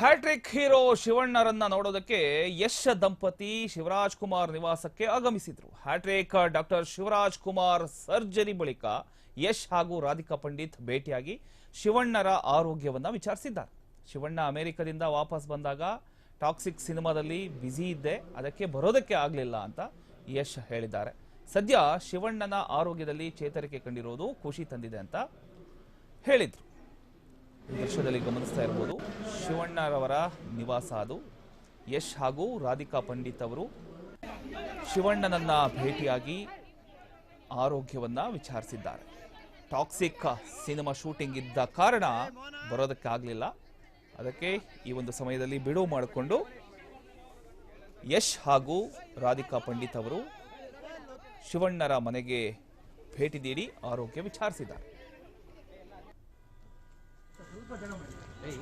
Hat trick hero ಶಿವಣ್ಣರನ್ನ ನೋಡೋದಕ್ಕೆ ಯಶ್ ದಂಪತಿ ಶಿವರಾಜ್ ಕುಮಾರ್ ನಿವಾಸಕ್ಕೆ ಆಗಮಿಸಿದ್ರು. Hat trick doctor Shivaraj Kumar surgery ಬಳಿಕ ಯಶ್ ಹಾಗೂ ರಾಧಿಕಾ ಪಂಡಿತ್ ಭೇಟಿಯಾಗಿ ಶಿವಣ್ಣರ ಆರೋಗ್ಯವನ್ನ ವಿಚಾರಿಸಿದ್ದಾರೆ. ಶಿವಣ್ಣ ಅಮೆರಿಕದಿಂದ ವಾಪಸ್ ಬಂದಾಗ ಟಾಕ್ಸಿಕ್ ಸಿನಿಮಾದಲ್ಲಿ ಬ್ಯುಸಿ ಇದ್ದೆ, ಅದಕ್ಕೆ ಬರೋದಕ್ಕೆ ಆಗಲಿಲ್ಲ ಅಂತ ಯಶ್ ಹೇಳಿದ್ದಾರೆ. ಸದ್ಯ ಶಿವಣ್ಣನ ಆರೋಗ್ಯದಲ್ಲಿ ಚೇತರಿಕೆ ಕಂಡಿರೋದು ಖುಷಿ ತಂದಿದೆ ಅಂತ ಹೇಳಿದ್ರು. ದೃಶ್ಯದಲ್ಲಿ ಗಮನಿಸ್ತಾ ಇರ್ಬೋದು. ಶಿವಣ್ಣರವರ ನಿವಾಸ ಅದು. ಯಶ್ ಹಾಗೂ ರಾಧಿಕಾ ಪಂಡಿತ್ ಅವರು ಶಿವಣ್ಣನನ್ನ ಭೇಟಿಯಾಗಿ ಆರೋಗ್ಯವನ್ನ ವಿಚಾರಿಸಿದ್ದಾರೆ. ಟಾಕ್ಸಿಕ್ ಸಿನಿಮಾ ಶೂಟಿಂಗ್ ಇದ್ದ ಕಾರಣ ಬರೋದಕ್ಕೆ ಆಗಲಿಲ್ಲ ಅದಕ್ಕೆ ಈ ಒಂದು ಸಮಯದಲ್ಲಿ ಬಿಡುವು ಮಾಡಿಕೊಂಡು ಯಶ್ ಹಾಗೂ ರಾಧಿಕಾ ಪಂಡಿತ್ ಅವರು ಶಿವಣ್ಣರ ಮನೆಗೆ ಭೇಟಿ ನೀಡಿ ಆರೋಗ್ಯ ವಿಚಾರಿಸಿದ್ದಾರೆ. ಸ್ವಲ್ಪ ಜನ ಮಾಡಿ ಏ